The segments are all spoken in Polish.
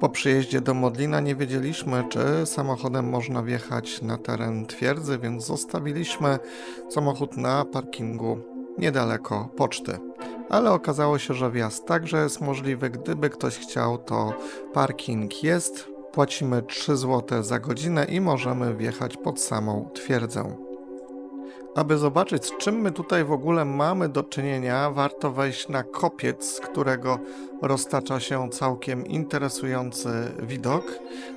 Po przyjeździe do Modlina nie wiedzieliśmy, czy samochodem można wjechać na teren twierdzy, więc zostawiliśmy samochód na parkingu niedaleko poczty. Ale okazało się, że wjazd także jest możliwy. Gdyby ktoś chciał, to parking jest. Płacimy 3 zł za godzinę i możemy wjechać pod samą twierdzę. Aby zobaczyć, z czym my tutaj w ogóle mamy do czynienia, warto wejść na kopiec, z którego roztacza się całkiem interesujący widok.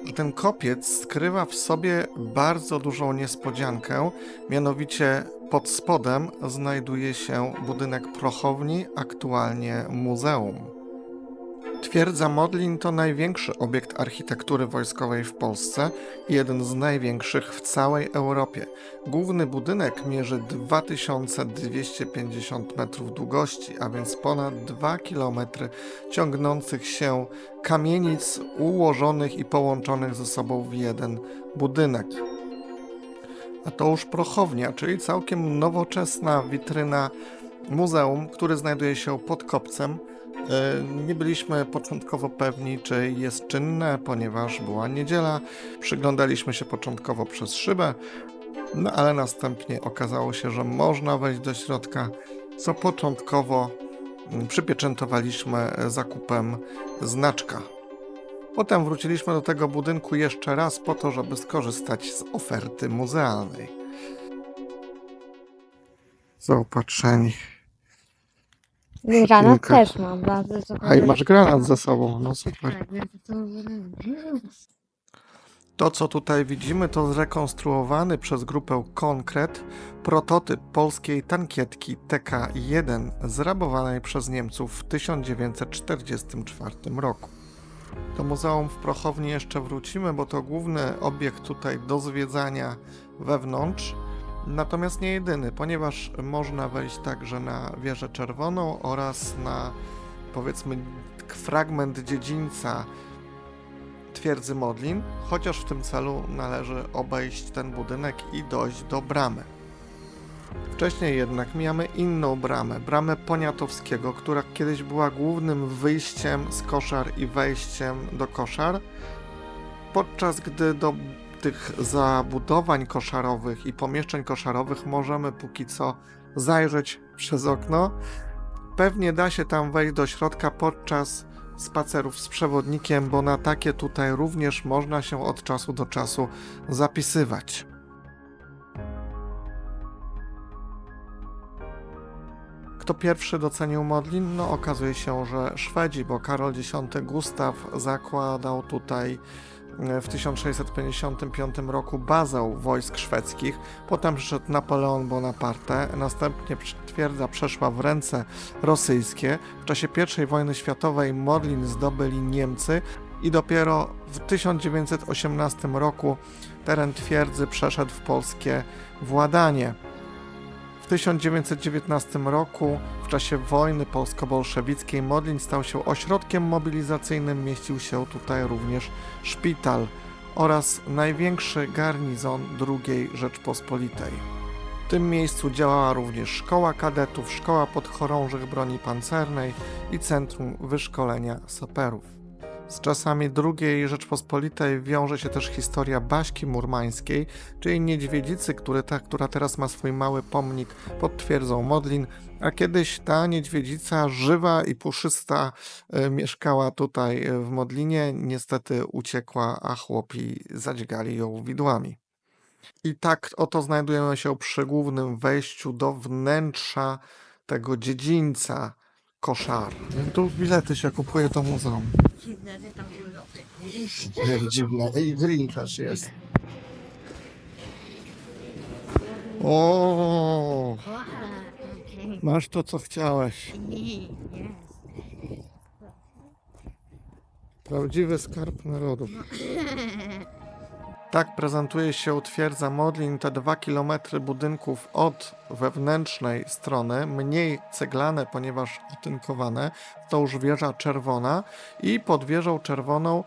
A ten kopiec skrywa w sobie bardzo dużą niespodziankę, mianowicie pod spodem znajduje się budynek prochowni, aktualnie muzeum. Twierdza Modlin to największy obiekt architektury wojskowej w Polsce i jeden z największych w całej Europie. Główny budynek mierzy 2250 metrów długości, a więc ponad 2 km ciągnących się kamienic ułożonych i połączonych ze sobą w jeden budynek. A to już prochownia, czyli całkiem nowoczesna witryna muzeum, który znajduje się pod kopcem. E, Nie byliśmy początkowo pewni, czy jest czynne, ponieważ była niedziela. Przyglądaliśmy się początkowo przez szybę, no ale następnie okazało się, że można wejść do środka, co początkowo mm, przypieczętowaliśmy zakupem znaczka. Potem wróciliśmy do tego budynku jeszcze raz po to, żeby skorzystać z oferty muzealnej. Zaopatrzeni. Granat Kilka. też mam, bardzo A i masz granat ze sobą, no super. Tak. To, co tutaj widzimy, to zrekonstruowany przez grupę Konkret prototyp polskiej tankietki TK-1 zrabowanej przez Niemców w 1944 roku. Do muzeum w Prochowni jeszcze wrócimy, bo to główny obiekt tutaj do zwiedzania wewnątrz. Natomiast nie jedyny, ponieważ można wejść także na wieżę czerwoną oraz na powiedzmy fragment dziedzińca twierdzy Modlin, chociaż w tym celu należy obejść ten budynek i dojść do bramy. Wcześniej jednak mijamy inną bramę, bramę Poniatowskiego, która kiedyś była głównym wyjściem z koszar i wejściem do koszar, podczas gdy do tych zabudowań koszarowych i pomieszczeń koszarowych możemy póki co zajrzeć przez okno. Pewnie da się tam wejść do środka podczas spacerów z przewodnikiem, bo na takie tutaj również można się od czasu do czasu zapisywać. Kto pierwszy docenił Modlin? No okazuje się, że Szwedzi, bo Karol X Gustaw zakładał tutaj w 1655 roku bazę wojsk szwedzkich. Potem przyszedł Napoleon Bonaparte, następnie twierdza przeszła w ręce rosyjskie. W czasie I wojny światowej Modlin zdobyli Niemcy i dopiero w 1918 roku teren twierdzy przeszedł w polskie władanie. W 1919 roku, w czasie wojny polsko-bolszewickiej, Modlin stał się ośrodkiem mobilizacyjnym, mieścił się tutaj również szpital oraz największy garnizon II Rzeczpospolitej. W tym miejscu działała również szkoła kadetów, szkoła podchorążych broni pancernej i centrum wyszkolenia saperów. Z czasami II Rzeczpospolitej wiąże się też historia Baśki Murmańskiej, czyli niedźwiedzicy, który ta, która teraz ma swój mały pomnik pod twierdzą Modlin, a kiedyś ta niedźwiedzica żywa i puszysta e, mieszkała tutaj e, w Modlinie. Niestety uciekła, a chłopi zadźgali ją widłami. I tak oto znajdujemy się przy głównym wejściu do wnętrza tego dziedzińca koszar. Tu bilety się kupuje do muzeum. Dziwne, że tam urlopy. Jak dziwne. Też jest. O, masz to, co chciałeś. Prawdziwy skarb narodów. Tak prezentuje się twierdza Modlin, te dwa kilometry budynków od wewnętrznej strony, mniej ceglane, ponieważ otynkowane, to już wieża czerwona i pod wieżą czerwoną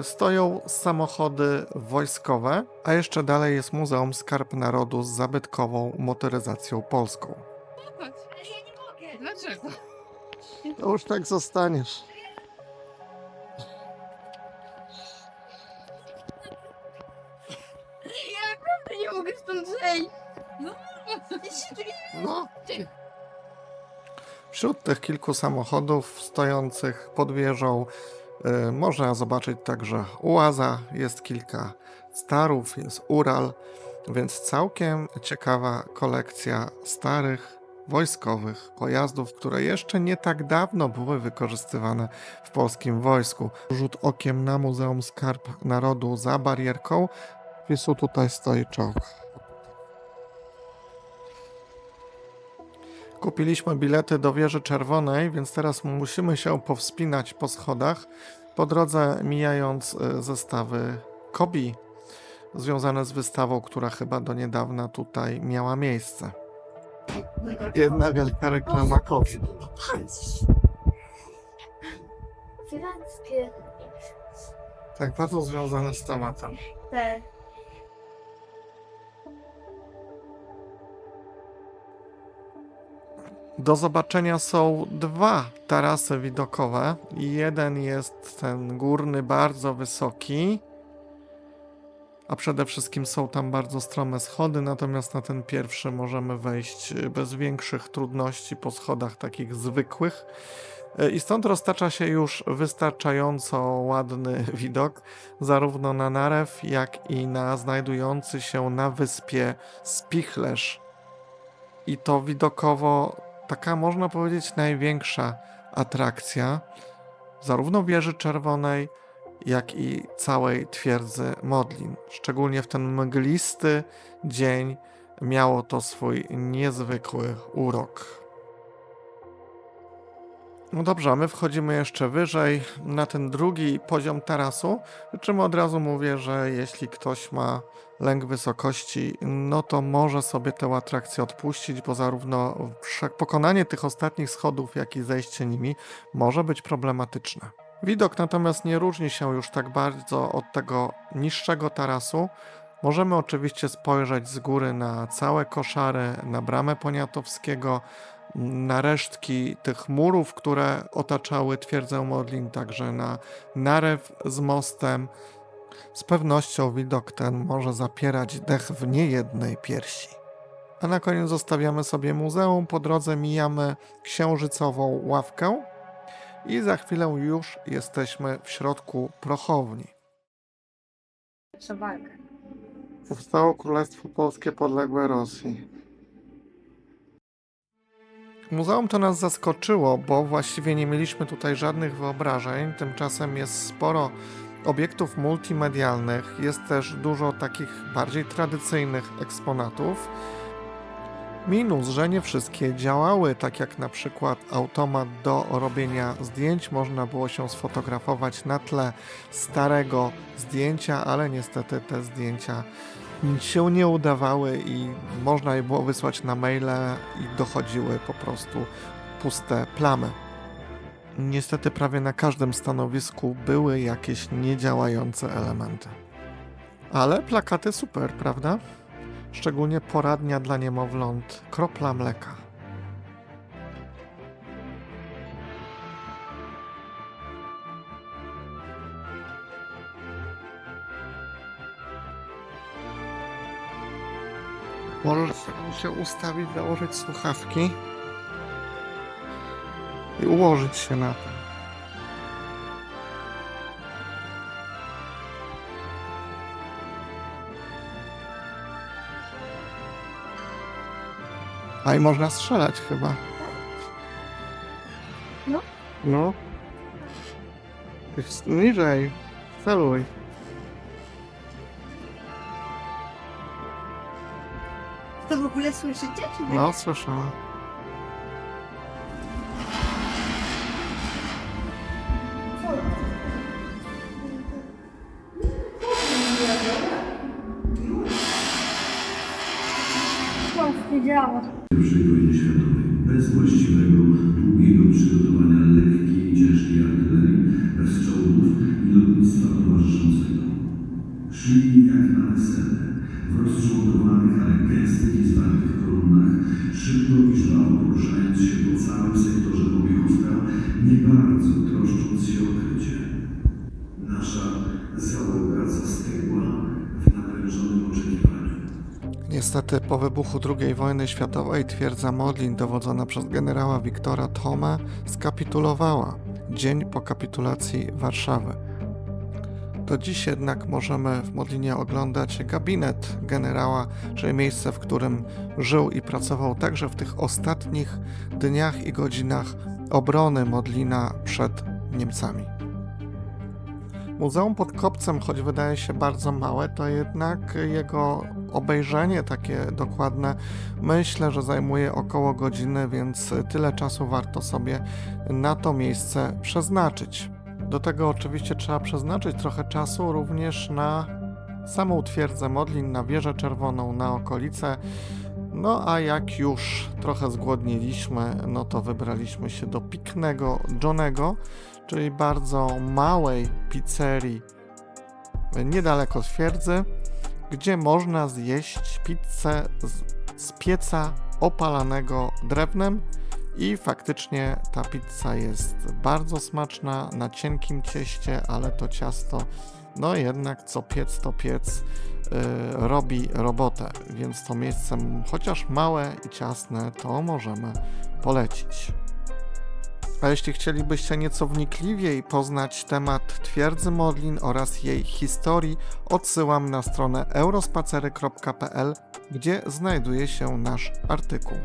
y, stoją samochody wojskowe, a jeszcze dalej jest Muzeum Skarb Narodu z zabytkową motoryzacją polską. Ale ja nie mogę. Dlaczego? To już tak zostaniesz. Andrzej! No. Wśród tych kilku samochodów stojących pod wieżą y, można zobaczyć także Ułaza, jest kilka Starów, jest Ural, więc całkiem ciekawa kolekcja starych wojskowych pojazdów, które jeszcze nie tak dawno były wykorzystywane w polskim wojsku. Rzut okiem na Muzeum Skarb Narodu za barierką. Wisu tutaj stoi czołg. Kupiliśmy bilety do wieży czerwonej, więc teraz musimy się powspinać po schodach. Po drodze mijając y, zestawy Kobi związane z wystawą, która chyba do niedawna tutaj miała miejsce. Jedna wielka reklama Kobi. Tak bardzo związane z tematem. Te. Do zobaczenia są dwa tarasy widokowe. Jeden jest ten górny, bardzo wysoki, a przede wszystkim są tam bardzo strome schody, natomiast na ten pierwszy możemy wejść bez większych trudności po schodach takich zwykłych. I stąd roztacza się już wystarczająco ładny widok, zarówno na Narew, jak i na znajdujący się na wyspie Spichlerz. I to widokowo taka, można powiedzieć, największa atrakcja zarówno wieży czerwonej, jak i całej twierdzy Modlin. Szczególnie w ten mglisty dzień miało to swój niezwykły urok. No dobrze, a my wchodzimy jeszcze wyżej na ten drugi poziom tarasu, czym od razu mówię, że jeśli ktoś ma lęk wysokości, no to może sobie tę atrakcję odpuścić, bo zarówno pokonanie tych ostatnich schodów, jak i zejście nimi może być problematyczne. Widok natomiast nie różni się już tak bardzo od tego niższego tarasu. Możemy oczywiście spojrzeć z góry na całe koszary, na bramę Poniatowskiego, na resztki tych murów, które otaczały twierdzę Modlin, także na narew z mostem. Z pewnością widok ten może zapierać dech w niejednej piersi. A na koniec zostawiamy sobie muzeum, po drodze mijamy księżycową ławkę i za chwilę już jesteśmy w środku prochowni. Przewagę. Powstało Królestwo Polskie podległe Rosji. Muzeum to nas zaskoczyło, bo właściwie nie mieliśmy tutaj żadnych wyobrażeń. Tymczasem jest sporo obiektów multimedialnych, jest też dużo takich bardziej tradycyjnych eksponatów. Minus, że nie wszystkie działały, tak jak na przykład automat do robienia zdjęć. Można było się sfotografować na tle starego zdjęcia, ale niestety te zdjęcia się nie udawały i można je było wysłać na maile i dochodziły po prostu puste plamy. Niestety prawie na każdym stanowisku były jakieś niedziałające elementy. Ale plakaty super, prawda? Szczególnie poradnia dla niemowląt Kropla Mleka. Możesz się ustawić, założyć słuchawki i ułożyć się na tym. A i można strzelać chyba. No. No. Niżej. Celuj. Ogóle słyszycie? Czy nie? No, słyszałem. nie działa. I światowej bez właściwego, długiego przygotowania lekkiej i ciężkiej artylerii, bez czołgów i lotnictwa towarzyszącego. Szli jak na wesele, w rozczłonkowaniach, ale gęstych i zwartych kolumnach, szybko i żwawo poruszając się po całym sektorze pomiechówka, nie bardzo troszcząc się o krycie. Nasza załoga zastygła w naprężonym oczekiwaniu. Niestety po wybuchu II wojny światowej twierdza Modlin dowodzona przez generała Wiktora Thoma skapitulowała dzień po kapitulacji Warszawy. Do dziś jednak możemy w Modlinie oglądać gabinet generała, czyli miejsce, w którym żył i pracował także w tych ostatnich dniach i godzinach obrony Modlina przed Niemcami. Muzeum pod Kopcem, choć wydaje się bardzo małe, to jednak jego obejrzenie takie dokładne myślę, że zajmuje około godziny, więc tyle czasu warto sobie na to miejsce przeznaczyć. Do tego oczywiście trzeba przeznaczyć trochę czasu również na samą twierdzę Modlin, na wieżę czerwoną, na okolice. No a jak już trochę zgłodniliśmy, no to wybraliśmy się do piknego Johnego, czyli bardzo małej pizzerii niedaleko twierdzy, gdzie można zjeść pizzę z, z pieca opalanego drewnem i faktycznie ta pizza jest bardzo smaczna na cienkim cieście, ale to ciasto no jednak co piec to piec yy, robi robotę, więc to miejsce chociaż małe i ciasne to możemy polecić. A jeśli chcielibyście nieco wnikliwiej poznać temat twierdzy Modlin oraz jej historii, odsyłam na stronę eurospacery.pl, gdzie znajduje się nasz artykuł.